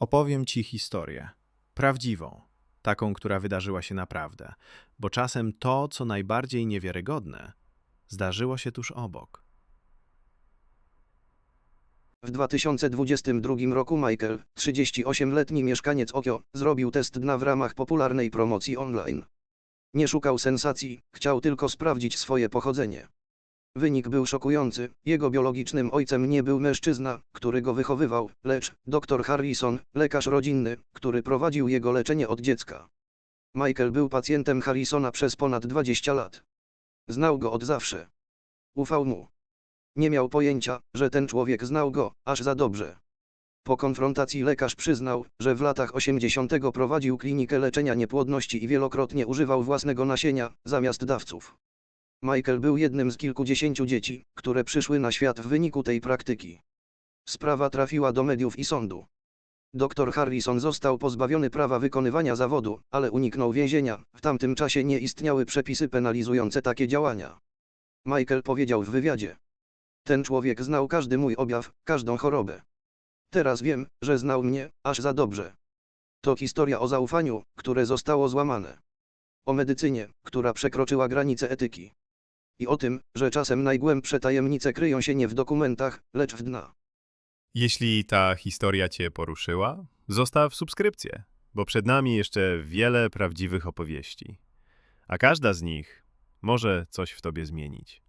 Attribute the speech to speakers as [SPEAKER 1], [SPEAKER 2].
[SPEAKER 1] Opowiem ci historię. Prawdziwą. Taką, która wydarzyła się naprawdę. Bo czasem to, co najbardziej niewiarygodne, zdarzyło się tuż obok.
[SPEAKER 2] W 2022 roku Michael, 38-letni mieszkaniec Okio, zrobił test dna w ramach popularnej promocji online. Nie szukał sensacji, chciał tylko sprawdzić swoje pochodzenie. Wynik był szokujący. Jego biologicznym ojcem nie był mężczyzna, który go wychowywał, lecz dr Harrison, lekarz rodzinny, który prowadził jego leczenie od dziecka. Michael był pacjentem Harrisona przez ponad 20 lat. Znał go od zawsze. Ufał mu. Nie miał pojęcia, że ten człowiek znał go, aż za dobrze. Po konfrontacji lekarz przyznał, że w latach 80. prowadził klinikę leczenia niepłodności i wielokrotnie używał własnego nasienia, zamiast dawców. Michael był jednym z kilkudziesięciu dzieci, które przyszły na świat w wyniku tej praktyki. Sprawa trafiła do mediów i sądu. Dr Harrison został pozbawiony prawa wykonywania zawodu, ale uniknął więzienia. W tamtym czasie nie istniały przepisy penalizujące takie działania. Michael powiedział w wywiadzie. Ten człowiek znał każdy mój objaw, każdą chorobę. Teraz wiem, że znał mnie, aż za dobrze. To historia o zaufaniu, które zostało złamane. O medycynie, która przekroczyła granice etyki. I o tym, że czasem najgłębsze tajemnice kryją się nie w dokumentach, lecz w dna.
[SPEAKER 3] Jeśli ta historia Cię poruszyła, zostaw subskrypcję, bo przed nami jeszcze wiele prawdziwych opowieści. A każda z nich może coś w Tobie zmienić.